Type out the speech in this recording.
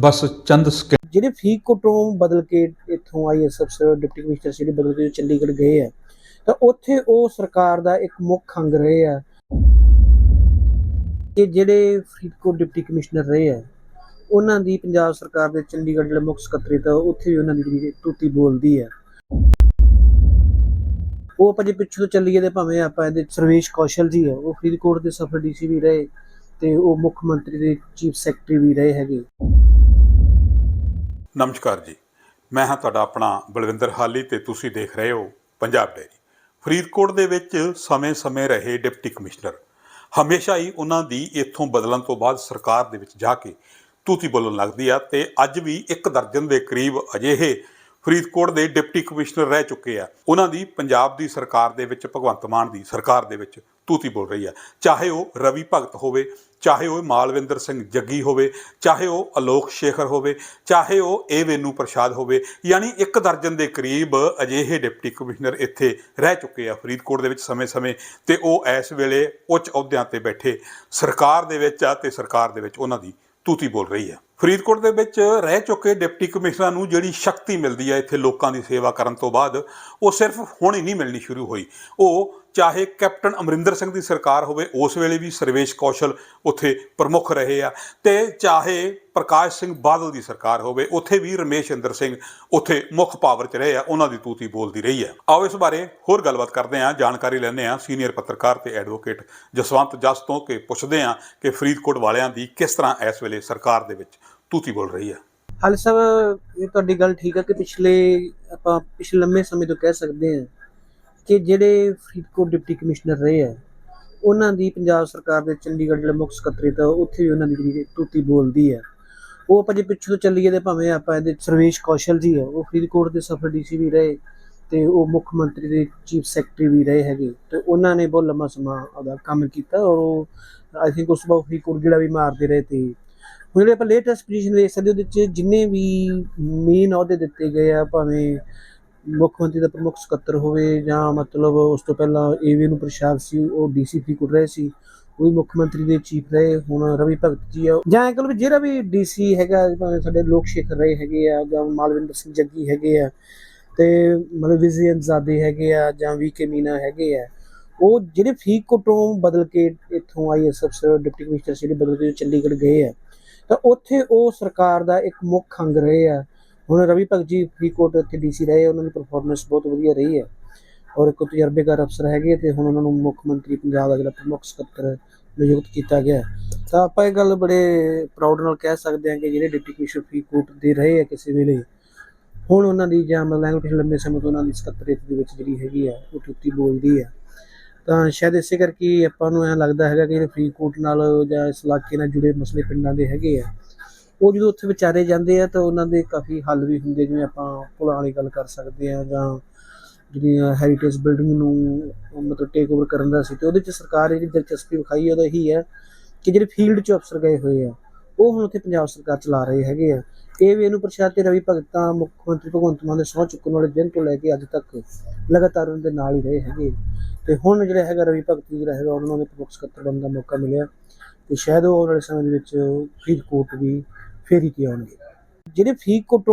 ਬਸ ਚੰਦ ਸਕਿੰ ਜਿਹੜੇ ਫਰੀਦਕੋਟ ਬਦਲ ਕੇ ਇੱਥੋਂ ਆਈਐਸ ਅਫਸਰ ਡਿਪਟੀ ਕਮਿਸ਼ਨਰ ਜਿਹੜੇ ਬਦਲ ਕੇ ਚੰਡੀਗੜ੍ਹ ਗਏ ਆ, ਤਾਂ ਉੱਥੇ ਉਹ ਸਰਕਾਰ ਦਾ ਇੱਕ ਮੁੱਖ ਅੰਗ ਰਹੇ ਆ। ਕਿ ਜਿਹੜੇ ਫਰੀਦਕੋਟ ਡਿਪਟੀ ਕਮਿਸ਼ਨਰ ਰਹੇ ਆ, ਉਹਨਾਂ ਦੀ ਪੰਜਾਬ ਸਰਕਾਰ ਦੇ ਚੰਡੀਗੜ੍ਹ ਜਿਹੜੇ ਮੁੱਖ ਸਕੱਤਰੇਤ ਤਾਂ ਉੱਥੇ ਵੀ ਉਹਨਾਂ ਦੀ ਜਿਹੜੀ ਟੂਟੀ ਬੋਲਦੀ ਆ। ਉਹ ਆਪਾਂ ਜੇ ਪਿੱਛੋਂ ਤੋਂ ਚੱਲੀਏ ਤੇ ਭਾਵੇਂ ਆਪਾਂ ਇਹਦੇ ਸਰਵੇਸ਼ ਕੌਸ਼ਲ ਜੀ ਆ, ਉਹ ਫਰੀਦਕੋਟ ਦੇ ਸਫਰ ਡੀਸੀ ਵੀ ਰਹੇ ਤੇ ਉਹ ਮੁੱਖ ਮੰਤਰੀ ਦੇ ਚੀਫ ਸੈਕਟਰੀ ਵੀ ਰਹੇ ਹੈਗੇ। ਨਮਸਕਾਰ ਜੀ। ਮੈਂ ਹਾਂ ਤੁਹਾਡਾ ਆਪਣਾ ਬਲਵਿੰਦਰ ਹਾਲੀ ਤੇ ਤੁਸੀਂ ਦੇਖ ਰਹੇ ਹੋ ਪੰਜਾਬ ਡੈਰੀ ਫਰੀਦਕੋਟ ਦੇ ਵਿੱਚ ਸਮੇਂ-ਸਮੇਂ ਰਹੇ ਡਿਪਟੀ ਕਮਿਸ਼ਨਰ। ਹਮੇਸ਼ਾ ਹੀ ਉਹਨਾਂ ਦੀ ਇੱਥੋਂ ਬਦਲਣ ਤੋਂ ਬਾਅਦ ਸਰਕਾਰ ਦੇ ਵਿੱਚ ਜਾ ਕੇ ਤੂਤੀ ਬੋਲਣ ਲੱਗਦੀ ਆ ਤੇ ਅੱਜ ਵੀ ਇੱਕ ਦਰਜਨ ਦੇ ਕਰੀਬ ਅਜਿਹੇ ਫਰੀਦਕੋਟ ਦੇ ਡਿਪਟੀ ਕਮਿਸ਼ਨਰ ਰਹਿ ਚੁੱਕੇ ਆ। ਉਹਨਾਂ ਦੀ ਪੰਜਾਬ ਦੀ ਸਰਕਾਰ ਦੇ ਵਿੱਚ ਭਗਵੰਤ ਮਾਨ ਦੀ ਸਰਕਾਰ ਦੇ ਵਿੱਚ ਤੂਤੀ ਬੋਲ ਰਹੀ ਆ। ਚਾਹੇ ਉਹ ਰਵੀ ਭਗਤ ਹੋਵੇ, ਚਾਹੇ ਉਹ ਮਾਲਵਿੰਦਰ ਸਿੰਘ ਜੱਗੀ ਹੋਵੇ, ਚਾਹੇ ਉਹ ਅਲੋਕ ਸ਼ੇਖਰ ਹੋਵੇ, ਚਾਹੇ ਉਹ ਏ ਵੇਨੂ ਪ੍ਰਸ਼ਾਦ ਹੋਵੇ, ਯਾਨੀ ਇੱਕ ਦਰਜਨ ਦੇ ਕਰੀਬ ਅਜਿਹੇ ਡਿਪਟੀ ਕਮਿਸ਼ਨਰ ਇੱਥੇ ਰਹਿ ਚੁੱਕੇ ਆ ਫਰੀਦਕੋਟ ਦੇ ਵਿੱਚ ਸਮੇਂ-ਸਮੇਂ ਤੇ ਉਹ ਇਸ ਵੇਲੇ ਉੱਚ ਅਹੁਦਿਆਂ ਤੇ ਬੈਠੇ। ਸਰਕਾਰ ਦੇ ਵਿੱਚ ਆ ਤੇ ਸਰਕਾਰ ਦੇ ਵਿੱਚ ਉਹਨਾਂ ਦੀ ਤੂਤੀ ਬੋਲ ਰਹੀ ਆ। ਫਰੀਦਕੋਟ ਦੇ ਵਿੱਚ ਰਹਿ ਚੁੱਕੇ ਡਿਪਟੀ ਕਮਿਸ਼ਨਰਾਂ ਨੂੰ ਜਿਹੜੀ ਸ਼ਕਤੀ ਮਿਲਦੀ ਹੈ ਇੱਥੇ ਲੋਕਾਂ ਦੀ ਸੇਵਾ ਕਰਨ ਤੋਂ ਬਾਅਦ, ਉਹ ਸਿਰਫ ਹੁਣ ਹੀ ਨਹੀਂ ਮਿਲਣੀ ਸ਼ੁਰੂ ਹੋਈ। ਉਹ ਚਾਹੇ ਕੈਪਟਨ ਅਮਰਿੰਦਰ ਸਿੰਘ ਦੀ ਸਰਕਾਰ ਹੋਵੇ, ਉਸ ਵੇਲੇ ਵੀ ਸਰਵੇਸ਼ ਕੌਸ਼ਲ ਉੱਥੇ ਪ੍ਰਮੁੱਖ ਰਹੇ ਆ। ਤੇ ਚਾਹੇ ਪ੍ਰਕਾਸ਼ ਸਿੰਘ ਬਾਦਲ ਦੀ ਸਰਕਾਰ ਹੋਵੇ, ਉੱਥੇ ਵੀ ਰਮੇਸ਼ ਇੰਦਰ ਸਿੰਘ ਉੱਥੇ ਮੁੱਖ ਪਾਵਰ 'ਚ ਰਹੇ ਆ, ਉਹਨਾਂ ਦੀ ਤੂਤੀ ਬੋਲਦੀ ਰਹੀ ਹੈ। ਆਓ ਇਸ ਬਾਰੇ ਹੋਰ ਗੱਲਬਾਤ ਕਰਦੇ ਹਾਂ, ਜਾਣਕਾਰੀ ਲੈਂਦੇ ਹਾਂ ਸੀਨੀਅਰ ਪੱਤਰਕਾਰ ਤੇ ਐਡਵੋਕੇਟ ਜਸਵੰਤ ਜਸ ਤੋਂ, ਕਿ ਪੁੱਛਦੇ ਹਾਂ ਕਿ ਫਰੀਦਕੋਟ ਵਾਲਿਆਂ ਦੀ ਕਿਸ ਤਰ੍ਹਾਂ ਇਸ ਵੇਲੇ ਸਰਕਾਰ ਦੇ ਵਿੱਚ ਤੂਤੀ ਬੋਲ ਰਹੀ ਹੈ ਹਾਲ ਸਾਹਿਬ, ਇਹ ਤੁਹਾਡੀ ਗੱਲ ਠੀਕ ਹੈ ਕਿ ਪਿਛਲੇ ਆਪਾਂ ਪਿਛਲੇ ਲੰਮੇ ਸਮੇਂ ਤੋਂ ਕਹਿ ਸਕਦੇ ਹਾਂ ਕਿ ਜਿਹੜੇ ਫਰੀਦਕੋਟ ਡਿਪਟੀ ਕਮਿਸ਼ਨਰ ਰਹੇ ਆ, ਉਹਨਾਂ ਦੀ ਪੰਜਾਬ ਸਰਕਾਰ ਦੇ ਚੰਡੀਗੜ੍ਹ ਜਿਹੜੇ ਮੁੱਖ ਸਕੱਤਰੇਤ ਆ ਉੱਥੇ ਵੀ ਉਹਨਾਂ ਦੀ ਜਿਹੜੀ ਟੂਟੀ ਬੋਲਦੀ ਹੈ ਉਹ ਆਪਾਂ ਜੇ ਪਿੱਛੋਂ ਤੋਂ ਚੱਲੀਏ ਤੇ ਭਾਵੇਂ ਆਪਾਂ ਇਹਦੇ ਸਰਵੇਸ਼ ਕੌਸ਼ਲ ਜੀ ਆ, ਉਹ ਫਰੀਦਕੋਟ ਦੇ ਸਫਰ ਡੀਸੀ ਵੀ ਰਹੇ ਤੇ ਉਹ ਮੁੱਖ ਮੰਤਰੀ ਦੇ ਚੀਫ ਸੈਕਟਰੀ ਵੀ ਰਹੇ ਹੈਗੇ, ਤੇ ਉਹਨਾਂ ਨੇ ਬਹੁਤ ਲੰਮਾ ਸਮਾਂ ਉਹਦਾ ਕੰਮ ਕੀਤਾ ਔਰ ਉਹ ਆਈ ਥਿੰਕ ਉਸ ਤੋਂ ਬਾਅਦ ਫਰੀਦਕੋਟ ਜਿਹੜਾ ਵੀ ਮਾਰਦੇ ਰਹੇ ਤੇ ਹੁਣ ਜਿਹੜੇ ਆਪਾਂ ਲੇਟੈਸਟ ਪੋਜੀਸ਼ਨ ਵੇਖ ਸਕਦੇ ਉਹਦੇ ਵਿੱਚ ਜਿੰਨੇ ਵੀ ਮੇਨ ਅਹੁਦੇ ਦਿੱਤੇ ਗਏ ਆ, ਭਾਵੇਂ ਮੁੱਖ ਮੰਤਰੀ ਦਾ ਪ੍ਰਮੁੱਖ ਸਕੱਤਰ ਹੋਵੇ ਜਾਂ ਮਤਲਬ ਉਸ ਤੋਂ ਪਹਿਲਾਂ ਏਵੀ ਨੂੰ ਪ੍ਰਸ਼ਾਦ ਸੀ, ਉਹ ਡੀਸੀਪੀ ਕੋਲ ਰਹੇ ਸੀ, ਉਹ ਵੀ ਮੁੱਖ ਮੰਤਰੀ ਦੇ ਚੀਫ ਰਹੇ, ਹੁਣ ਰਵੀ ਭਗਤ ਜੀ ਆ, ਜਾਂ ਇਹ ਕਹੋ ਵੀ ਜਿਹੜਾ ਵੀ ਡੀਸੀ ਹੈਗਾ, ਭਾਵੇਂ ਸਾਡੇ ਲੋਕ ਸ਼ੇਖਰ ਰਹੇ ਹੈਗੇ ਆ, ਜਾਂ ਮਾਲਵਿੰਦਰ ਸਿੰਘ ਜੱਗੀ ਹੈਗੇ ਆ, ਤੇ ਮਤਲਬ ਵਿਜ਼ੀਅਨ ਜ਼ਾਦੇ ਹੈਗੇ ਆ, ਜਾਂ ਵੀ ਕੇ ਮੀਨਾ ਹੈਗੇ ਆ, ਉਹ ਜਿਹੜੇ ਫਰੀਦਕੋਟ ਤੋਂ ਬਦਲ ਕੇ ਇੱਥੋਂ ਆਈਐਸ ਅਫਸਰ ਡਿਪਟੀ ਕਮਿਸ਼ਨਰ ਜਿਹੜੇ ਬਦਲ ਕੇ ਚੰਡੀਗੜ੍ਹ ਗਏ ਆ ਤਾਂ ਉੱਥੇ ਉਹ ਸਰਕਾਰ ਦਾ ਇੱਕ ਮੁੱਖ ਅੰਗ ਰਹੇ ਆ। ਹੁਣ ਰਵੀ ਭਗਤ ਜੀ ਫਰੀਦਕੋਟ ਇੱਥੇ ਡੀਸੀ ਰਹੇ ਉਹਨਾਂ ਦੀ ਪਰਫਾਰਮੈਂਸ ਬਹੁਤ ਵਧੀਆ ਰਹੀ ਹੈ ਔਰ ਇੱਕ ਤਜਰਬੇਕਾਰ ਅਫਸਰ ਹੈਗੇ ਤੇ ਹੁਣ ਉਹਨਾਂ ਨੂੰ ਮੁੱਖ ਮੰਤਰੀ ਪੰਜਾਬ ਦਾ ਜਿਹੜਾ ਪ੍ਰਮੁੱਖ ਸਕੱਤਰ ਨਿਯੁਕਤ ਕੀਤਾ ਗਿਆ। ਤਾਂ ਆਪਾਂ ਇਹ ਗੱਲ ਬੜੇ ਪ੍ਰਾਊਡ ਨਾਲ ਕਹਿ ਸਕਦੇ ਹਾਂ ਕਿ ਜਿਹੜੇ ਡਿਪਟੀ ਕਮਿਸ਼ਨਰ ਫਰੀਦਕੋਟ ਦੇ ਰਹੇ ਆ ਕਿਸੇ ਵੇਲੇ, ਹੁਣ ਉਹਨਾਂ ਦੀ ਜਾਂ ਮਤਲਬ ਪਿਛਲੇ ਲੰਬੇ ਸਮੇਂ ਤੋਂ ਉਹਨਾਂ ਦੀ ਸਕੱਤਰੇਤ ਦੇ ਵਿੱਚ ਜਿਹੜੀ ਹੈਗੀ ਆ, ਉਹ ਟੁੱਟੀ ਬੋਲਦੀ ਆ। ਤਾਂ ਸ਼ਾਇਦ ਇਸੇ ਕਰਕੇ ਆਪਾਂ ਨੂੰ ਐਂ ਲੱਗਦਾ ਹੈਗਾ ਕਿ ਜਿਹੜੇ ਫਰੀਦਕੋਟ ਨਾਲ ਜਾਂ ਇਸ ਇਲਾਕੇ ਨਾਲ ਜੁੜੇ ਮਸਲੇ ਪਿੰਡਾਂ ਦੇ ਹੈਗੇ ਆ, ਉਹ ਜਦੋਂ ਉੱਥੇ ਵਿਚਾਰੇ ਜਾਂਦੇ ਆ ਤਾਂ ਉਹਨਾਂ ਦੇ ਕਾਫੀ ਹੱਲ ਵੀ ਹੁੰਦੇ, ਜਿਵੇਂ ਆਪਾਂ ਪੁਲਾਂ ਵਾਲੀ ਗੱਲ ਕਰ ਸਕਦੇ ਆ ਜਾਂ ਜਿਹੜੀਆਂ ਹੈਰੀਟੇਜ ਬਿਲਡਿੰਗ ਨੂੰ ਮਤਲਬ ਟੇਕ ਓਵਰ ਕਰਨ ਦਾ ਸੀ ਤੇ ਉਹਦੇ ਚ ਸਰਕਾਰ ਜਿਹੜੀ ਦਿਲਚਸਪੀ ਵਿਖਾਈ ਉਹਦਾ ਇਹੀ ਹੈ ਕਿ ਜਿਹੜੇ ਫੀਲਡ ਚ ਅਫਸਰ ਗਏ ਹੋਏ ਆ ਉਹ ਹੁਣ ਉੱਥੇ ਪੰਜਾਬ ਸਰਕਾਰ ਚਲਾ ਰਹੇ ਹੈਗੇ ਆ। ਇਹ ਵੀ ਇਹਨੂੰ ਪ੍ਰਸ਼ਾਦ ਤੇ ਰਵੀ ਭਗਤਾਂ, ਮੁੱਖ ਮੰਤਰੀ ਭਗਵੰਤ ਮਾਨ ਦੇ ਸਹੁੰ ਚੁੱਕਣ ਵਾਲੇ ਦਿਨ ਤੋਂ ਲੈ ਕੇ ਅੱਜ ਤੱਕ ਲਗਾਤਾਰ ਉਹਨਾਂ ਦੇ ਨਾਲ ਹੀ ਰਹੇ ਹੈਗੇ। ਤੇ ਹੁਣ ਜਿਹੜਾ ਹੈਗਾ ਰਵੀ ਭਗਤ ਜਿਹੜਾ ਹੈਗਾ, ਉਹਨਾਂ ਨੂੰ ਪ੍ਰਮੁੱਖ ਸਕੱਤਰ ਬਣਨ ਦਾ ਮੌਕਾ ਮਿਲਿਆ। ਤੇ ਸ਼ਾਇਦ ਉਹ ਆਉਣ ਵਾਲੇ ਸਮੇਂ ਦੇ ਵਿੱਚ ਫਰੀਦਕੋਟ ਵੀ ਫੇਰੀ ਤੇ ਆਉਣਗੇ। ਜਿਹੜੇ ਫਰੀਦਕੋਟ